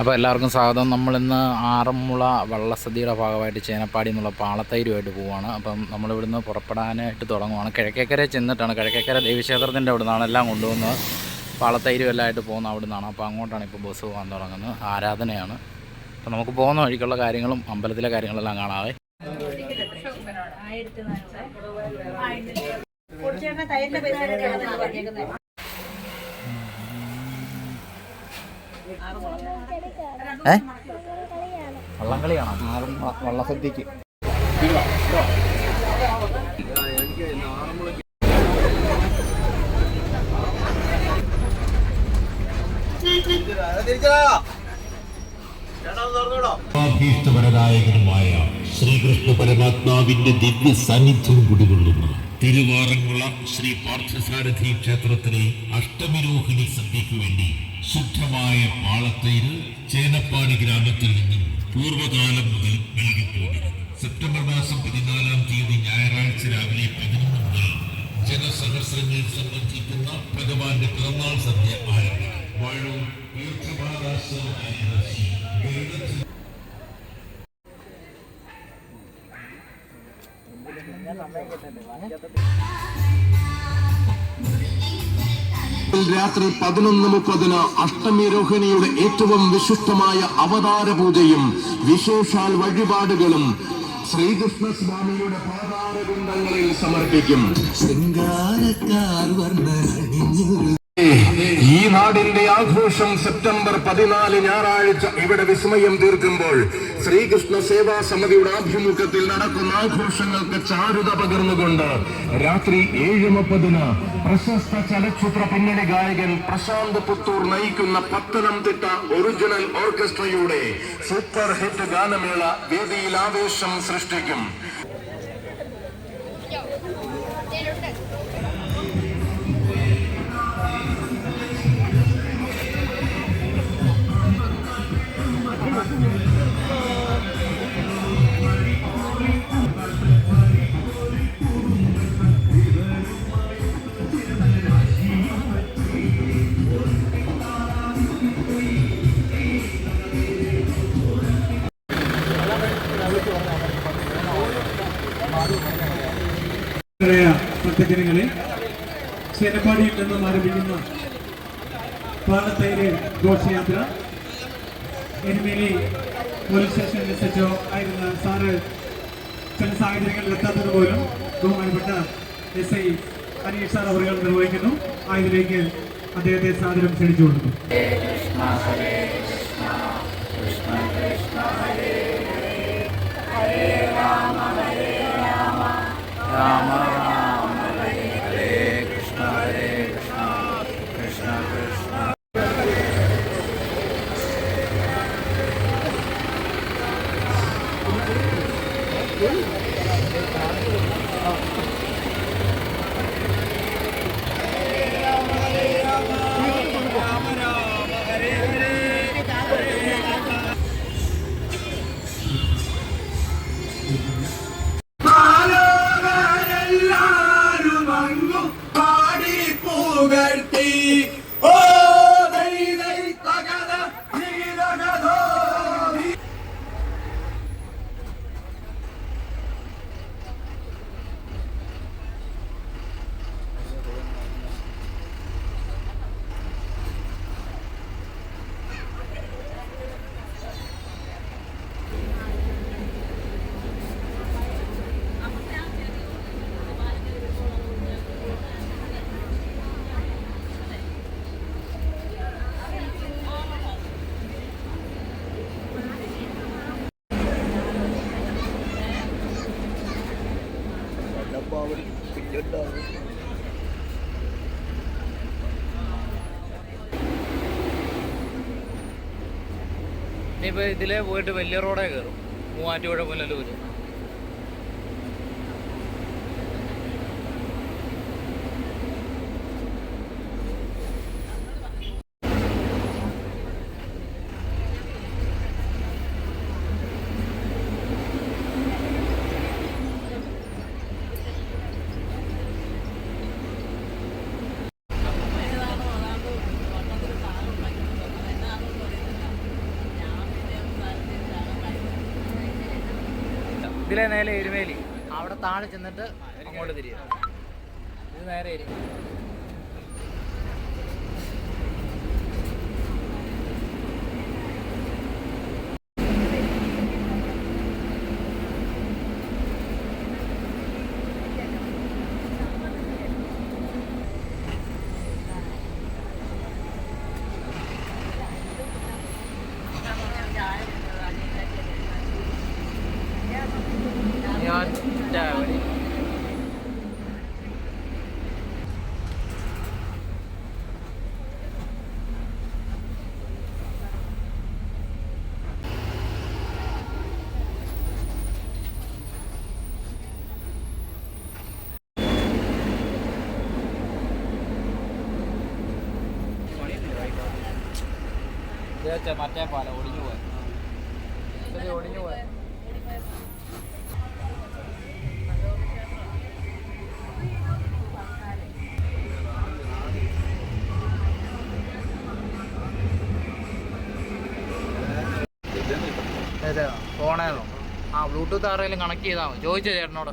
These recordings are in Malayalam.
അപ്പോൾ എല്ലാവർക്കും സ്വാഗതം. നമ്മളിന്ന് ആറന്മുള വള്ളസദ്യയുടെ ഭാഗമായിട്ട് ചേനപ്പാടി എന്നുള്ള പാളത്തൈരുമായിട്ട് പോവുകയാണ് അപ്പം നമ്മളിവിടുന്ന് പുറപ്പെടാനായിട്ട് തുടങ്ങുവാണ്. കിഴക്കേക്കര ചെന്നിട്ടാണ്. കിഴക്കേക്കര ദേവീക്ഷേത്രത്തിന്റെ അവിടെ നിന്നാണ് എല്ലാം കൊണ്ടുപോകുന്നത് പാളത്തൈരും എല്ലാം ആയിട്ട് പോകുന്ന അവിടെ നിന്നാണ് അപ്പോൾ അങ്ങോട്ടാണ് ഇപ്പോൾ ബസ് പോകാൻ തുടങ്ങുന്നത്. ആരാധനയാണ്. അപ്പോൾ നമുക്ക് പോകുന്ന വഴിക്കുള്ള കാര്യങ്ങളും അമ്പലത്തിലെ കാര്യങ്ങളെല്ലാം കാണാവേ. തൈരിന്റെ പൈസ പറഞ്ഞേക്കുന്നത് ഏ? വള്ളംകളി കാണാം ആറന്മുള വള്ളസദ്യക്ക്. ായകനുമായ ശ്രീകൃഷ്ണ പരമാത്മാവിന്റെ ദിവ്യ സാന്നിധ്യം കുടികൊള്ളുന്ന. തിരുവാറന്മുള ശ്രീ പാർത്ഥസാരഥി ക്ഷേത്രത്തിലെ അഷ്ടമിരോഹിണി സന്ധ്യയ്ക്ക് വേണ്ടി ശുദ്ധമായ പാളത്തൈര് ചേനപ്പാടി ഗ്രാമത്തിൽ നിന്നും പൂർവകാലം മുതൽ നൽകിപ്പോകുന്നു സെപ്റ്റംബർ മാസം പതിനാലാം തീയതി ഞായറാഴ്ച രാവിലെ പതിനൊന്ന് മുതൽ ജനസഹസ്രങ്ങൾ സംബന്ധിക്കുന്ന ഭഗവാന്റെ പിറന്നാൾ സദ്യ ആരംഭിക്കും. വാഴൂർ തീർത്ഥപാദാശ്രമ രാത്രി പതിനൊന്ന് മുപ്പതിന് അഷ്ടമി രോഹിണിയുടെ ഏറ്റവും വിശിഷ്ടമായ അവതാര പൂജയും വിശേഷാൽ വഴിപാടുകളും ശ്രീകൃഷ്ണ സ്വാമിയുടെ പാതാരകുണ്ടങ്ങളിൽ സമർപ്പിക്കും. ശൃംഗാരക്കാർ വർണണിഞ്ഞൊരു ഈ നാടിന്റെ ആഘോഷം സെപ്റ്റംബർ പതിനാല് ഞായറാഴ്ച ഇവിടെ വിസ്മയം തീർക്കുമ്പോൾ ശ്രീകൃഷ്ണ സേവാ സമിതിയുടെ ആഭിമുഖ്യത്തിൽ നടക്കുന്ന ആഘോഷങ്ങൾക്ക് ചാരുത പകർന്നുകൊണ്ട് രാത്രി ഏഴ് മുപ്പതിന് പ്രശസ്ത ചലച്ചിത്ര പിന്നണി ഗായകൻ പ്രശാന്ത് പുത്തൂർ നയിക്കുന്ന പത്തനംതിട്ട ഒറിജിനൽ ഓർക്കസ്ട്രയുടെ സൂപ്പർ ഹിറ്റ് ഗാനമേള വേദിയിൽ ആവേശം സൃഷ്ടിക്കും. ചേനപ്പാടിയിൽ നിന്നും ആരംഭിക്കുന്ന പാടത്തൈര് ഘോഷയാത്ര. Erumeli police station S H ആയിരുന്ന സാറ് ചില സാഹചര്യങ്ങളിൽ എത്താത്തത് പോലും ബഹുമാനപ്പെട്ട എസ് ഐ അനീഷ് സാർ അവർ നിർവഹിക്കുന്നു. ആയതിലേക്ക് അദ്ദേഹത്തെ സാദരം ക്ഷണിച്ചു കൊടുക്കുന്നു രാമ. ഇനിയിപ്പോൾ ഇതിലേ പോയിട്ട് വലിയ റോഡേ കയറും മൂവാറ്റുപുഴ പുനലൂർ ഇതിലെ നേരെ എരുമേലി. അവിടെ താഴെ ചെന്നിട്ട് അങ്ങോട്ട് തിരിയുക ഇത് നേരെ എരുമേലി ഞാൻ വഴി ഇത് മറ്റേ പാല ഒടിഞ്ഞു പോയ. ഒടിഞ്ഞു പോയ. ഫോണേന്നോ ആ ബ്ലൂടൂത്ത് ആരെങ്കിലും കണക്ട് ചെയ്താൽ മതി. ചോദിച്ചോ ചേട്ടനോട്.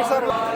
força.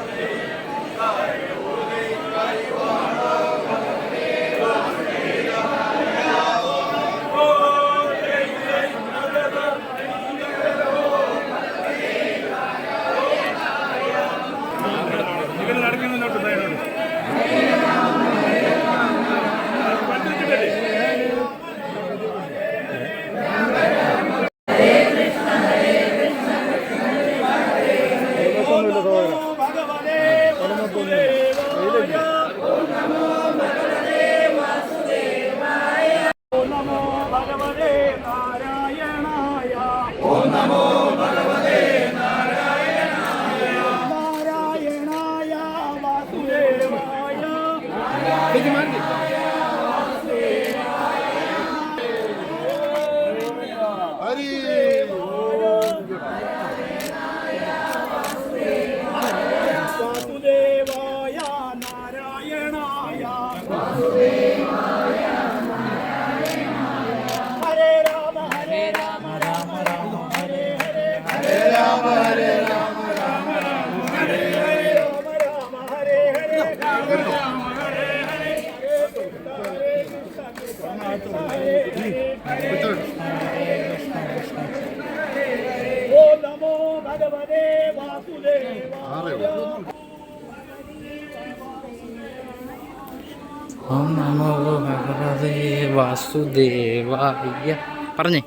ഓം നമോ ഭഗവതേ വാസുദേവായ. പറഞ്ഞേ.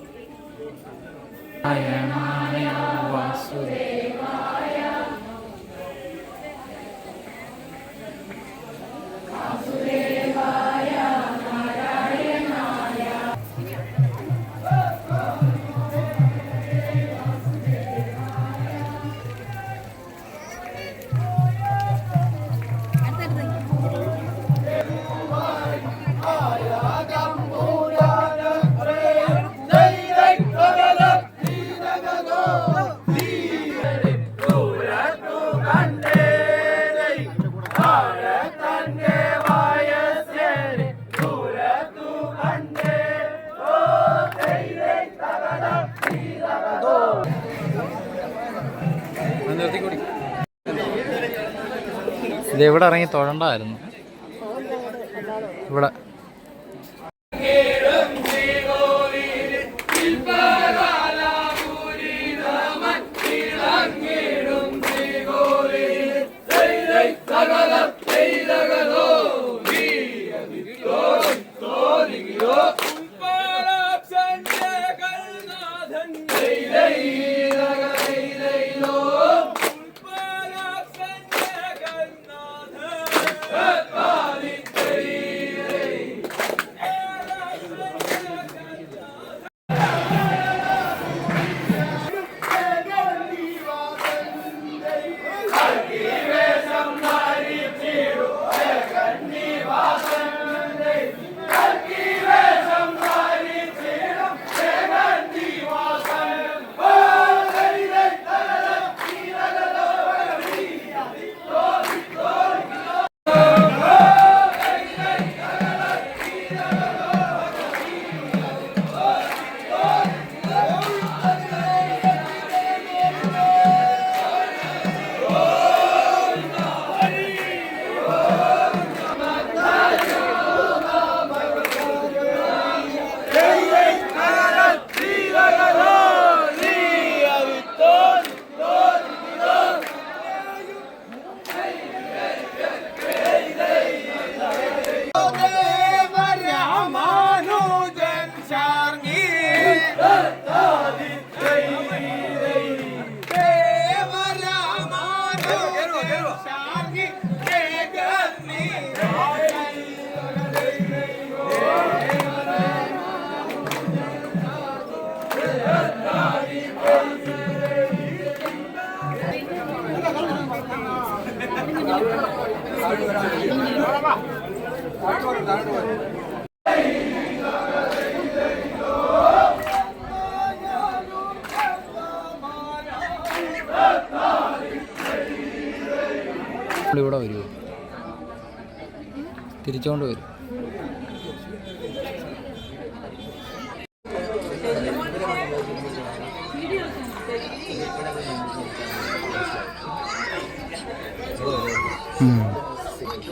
ഇത് എവിടെ ഇറങ്ങി തൊഴണ്ടായിരുന്നു. ഇവിടെ. ഇവിടെ വരുമോ തിരിച്ചോണ്ട് വരും.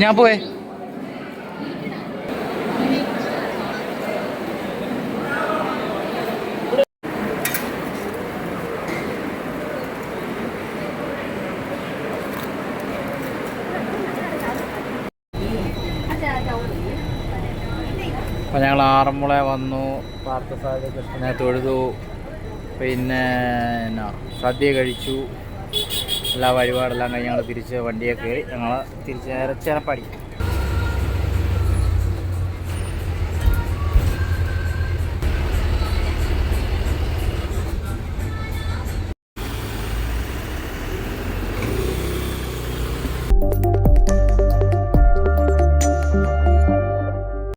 കുഞ്ഞാപ്പോയെ അപ്പം ഞങ്ങൾ ആറന്മുള വന്നു. പാർത്ഥസാരഥി കൃഷ്ണനെ തൊഴുതു പിന്നെ എന്നാ സദ്യ കഴിച്ചു. എല്ലാ വഴിപാടെല്ലാം കഴിഞ്ഞ് ഞങ്ങൾ തിരിച്ച് വണ്ടിയൊക്കെ കയറി ഞങ്ങൾ തിരിച്ച് നേരെ ചേനപ്പാടി